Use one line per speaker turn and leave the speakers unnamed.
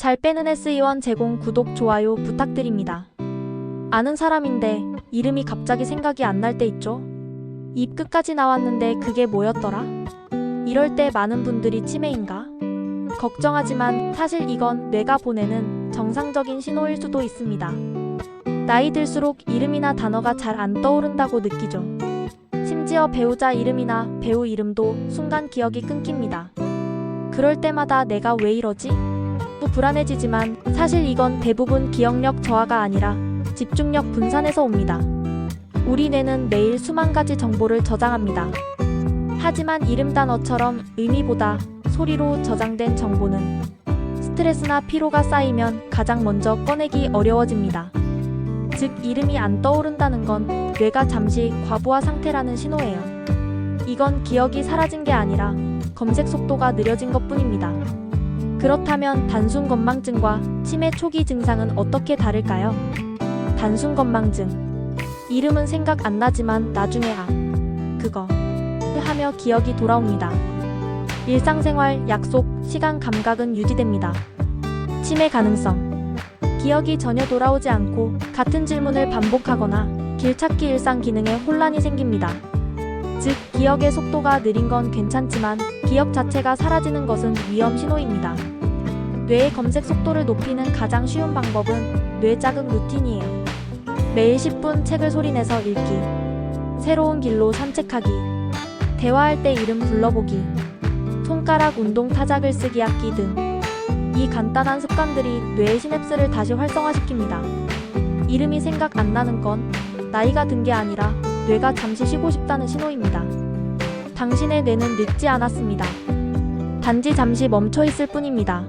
잘 빼는 SE1 제공 구독, 좋아요 부탁드립니다. 아는 사람인데 이름이 갑자기 생각이 안 날 때 있죠? 입 끝까지 나왔는데 그게 뭐였더라? 이럴 때 많은 분들이 치매인가? 걱정하지만 사실 이건 뇌가 보내는 정상적인 신호일 수도 있습니다. 나이 들수록 이름이나 단어가 잘 안 떠오른다고 느끼죠. 심지어 배우자 이름이나 배우 이름도 순간 기억이 끊깁니다. 그럴 때마다 내가 왜 이러지? 또 불안해지지만 사실 이건 대부분 기억력 저하가 아니라 집중력 분산에서 옵니다. 우리 뇌는 매일 수만 가지 정보를 저장합니다. 하지만 이름 단어처럼 의미보다 소리로 저장된 정보는 스트레스나 피로가 쌓이면 가장 먼저 꺼내기 어려워집니다. 즉, 이름이 안 떠오른다는 건 뇌가 잠시 과부하 상태라는 신호예요. 이건 기억이 사라진 게 아니라 검색 속도가 느려진 것 뿐입니다. 그렇다면 단순 건망증과 치매 초기 증상은 어떻게 다를까요? 단순 건망증. 이름은 생각 안 나지만 나중에 아, 그거. 하며 기억이 돌아옵니다. 일상생활, 약속, 시간 감각은 유지됩니다. 치매 가능성. 기억이 전혀 돌아오지 않고 같은 질문을 반복하거나 길찾기 일상 기능에 혼란이 생깁니다. 즉, 기억의 속도가 느린 건 괜찮지만 기억 자체가 사라지는 것은 위험 신호입니다. 뇌의 검색 속도를 높이는 가장 쉬운 방법은 뇌 자극 루틴이에요. 매일 10분 책을 소리내서 읽기, 새로운 길로 산책하기, 대화할 때 이름 불러보기, 손가락 운동 타작을 쓰기 하기 등 이 간단한 습관들이 뇌의 시냅스를 다시 활성화시킵니다. 이름이 생각 안 나는 건 나이가 든 게 아니라 뇌가 잠시 쉬고 싶다는 신호입니다. 당신의 뇌는 늙지 않았습니다. 단지 잠시 멈춰 있을 뿐입니다.